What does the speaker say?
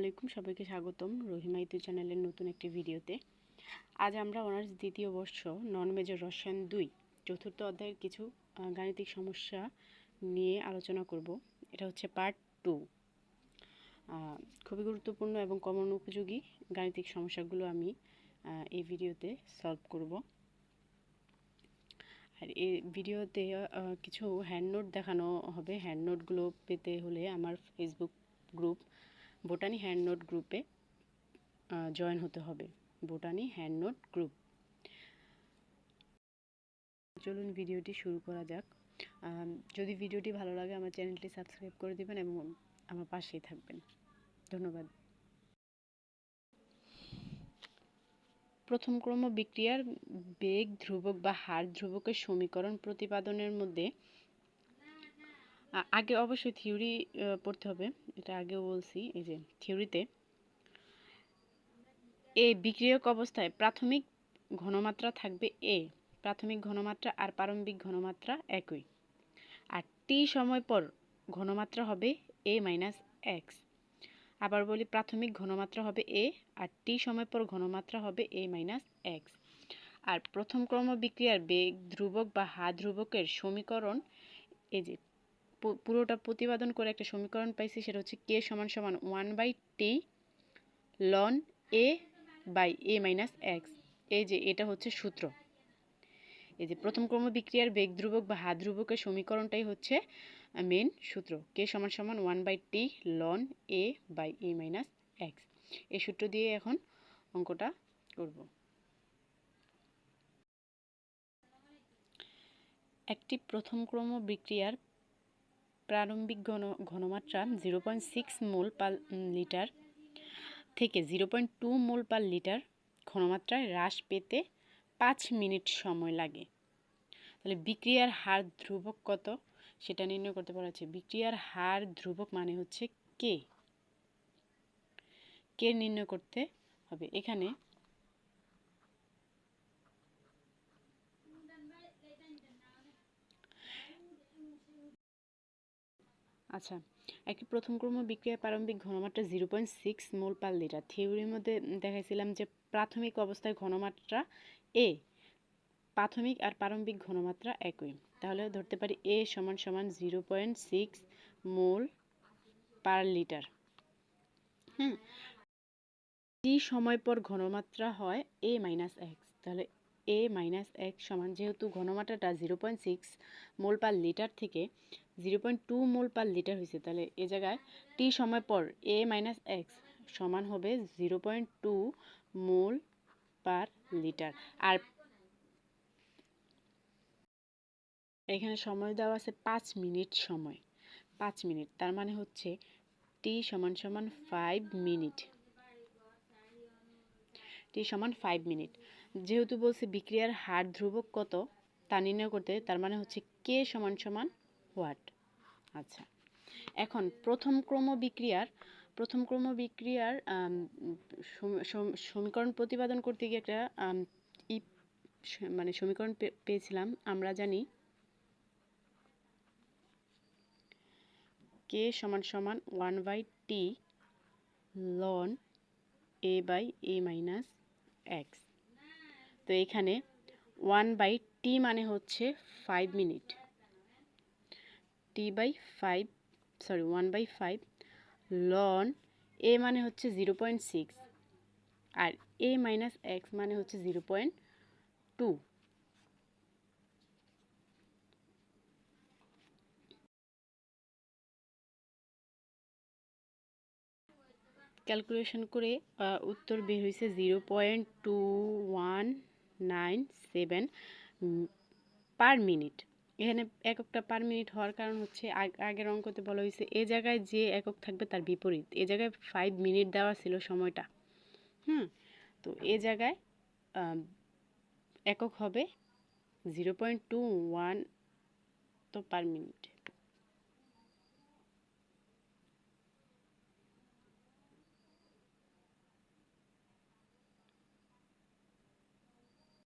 আলাইকুম সবাইকে স্বাগতম রহিমা ইতু চ্যানেলের নতুন একটি ভিডিওতে। আজ আমরা অনার্স দ্বিতীয় বর্ষ, নন মেজর রসায়ন দুই, চতুর্থ অধ্যায়ের কিছু গাণিতিক সমস্যা নিয়ে আলোচনা করব। এটা হচ্ছে পার্ট টু খুবই গুরুত্বপূর্ণ এবং কমন উপযোগী গাণিতিক সমস্যাগুলো আমি এই ভিডিওতে সলভ করব। আর এই ভিডিওতে কিছু হ্যান্ড নোট দেখানো হবে। হ্যান্ড নোটগুলো পেতে হলে আমার Facebook group botany hand note গ্রুপে জয়েন হতে হবে। Botany hand note group. চলুন ভিডিওটি শুরু করা যাক। যদি ভিডিওটি ভালো লাগে, আমার চ্যানেলটি সাবস্ক্রাইব করে দেবেন এবং আমার পাশেই থাকবেন। ধন্যবাদ। প্রথম ক্রম বিক্রিয়ার বেগ ধ্রুবক বা হার ধ্রুবকের সমীকরণ প্রতিপাদনের মধ্যে আগে অবশ্যই থিওরি পড়তে হবে। এটা আগেও বলছি, এই যে থিওরিতে। এ বিক্রিয়ক অবস্থায় প্রাথমিক ঘনমাত্রা থাকবে এ। প্রাথমিক ঘনমাত্রা আর প্রারম্ভিক ঘনমাত্রা একই। আর টি সময় পর ঘনমাত্রা হবে এ মাইনাস এক্স আবার বলি প্রাথমিক ঘনমাত্রা হবে এ আর টি সময় পর ঘনমাত্রা হবে এ মাইনাস এক্স আর প্রথম ক্রম বিক্রিয়ার বেগ, ধ্রুবক বা হা ধ্রুবকের সমীকরণ, এই যে পুরোটা প্রতিপাদন করে একটা সমীকরণ পাইছি, সেটা হচ্ছে কে সমান সমান one by T loan A by A minus X এই যে, এটা হচ্ছে সূত্র। এই যে, প্রথম ক্রম বিক্রিয়ার বেগ ধ্রুবক বা হাত ধ্রুবকের সমীকরণটাই হচ্ছে মেন সূত্র। কে সমান সমান one by T loan A by A minus X এই সূত্র দিয়ে এখন অঙ্কটা করব। একটি প্রথম ক্রম বিক্রিয়ার প্রারম্ভিক ঘন, ঘনমাত্রা zero point six mole per litre থেকে zero point two mole per litre ঘনমাত্রায় হ্রাস পেতে পাঁচ মিনিট সময় লাগে। তাহলে বিক্রিয়ার হার ধ্রুবক কত? সেটা নির্ণয় করতে পারা যাচ্ছে বিক্রিয়ার হার ধ্রুবক মানে হচ্ছে কে কে নির্ণয় করতে হবে। এখানে আচ্ছা একটি প্রথম ক্রম বিক্রিয়ার প্রারম্ভিক ঘনমাত্রা zero point six mole per litre. থিওরির মধ্যে দেখাইছিলাম যে প্রাথমিক অবস্থায় ঘনমাত্রা এ প্রাথমিক আর প্রারম্ভিক ঘনমাত্রা একই। তাহলে ধরতে পারি এ সমান সমান zero point six mole per litre. হুম টি সময় পর ঘনমাত্রা হয় এ মাইনাস এক্স তাহলে এ মাইনাস এক্স সমান যেহেতু ঘনমাত্রাটা zero point six mole per litre থেকে zero point two mole per litre হয়েছে, তাহলে এ জায়গায় টি সময় পর এ মাইনাস এক্স সমান হবে zero point two mole per litre আর এখানে সময় দেওয়া আছে পাঁচ মিনিট সময়, পাঁচ মিনিট, তার মানে হচ্ছে টি সমান সমান ফাইভ মিনিট টি সমান ফাইভ মিনিট যেহেতু বলছে বিক্রিয়ার হার ধ্রুবক কত, তা নির্ণয় করতে তার মানে হচ্ছে কে সমান সমান হোয়াট আচ্ছা এখন প্রথম ক্রম বিক্রিয়ার, প্রথম ক্রম বিক্রিয়ার সমীকরণ প্রতিপাদন করতে গিয়ে একটা ই মানে সমীকরণ পেয়েছিলাম। আমরা জানি কে সমান সমান one by T loan A by A minus X. তো এখানে ওয়ান বাই টি মানে হচ্ছে five minute T by five sorry one by five loan A মানে হচ্ছে জিরো পয়েন্ট সিক্স আর এ মাইনাস এক্স মানে হচ্ছে জিরো পয়েন্ট টু ক্যালকুলেশন করে উত্তর বের হয়েছে zero point two one nine, seven per minute. এখানে এককটা পার মিনিট হওয়ার কারণ হচ্ছে আগের অঙ্কতে বলা হয়েছে, এ জায়গায় যে একক থাকবে তার বিপরীত। এ জায়গায় ফাইভ মিনিট দেওয়া ছিল সময়টা। হুম? তো এ জায়গায় একক হবে জিরো পয়েন্ট টু ওয়ান তো পার মিনিট।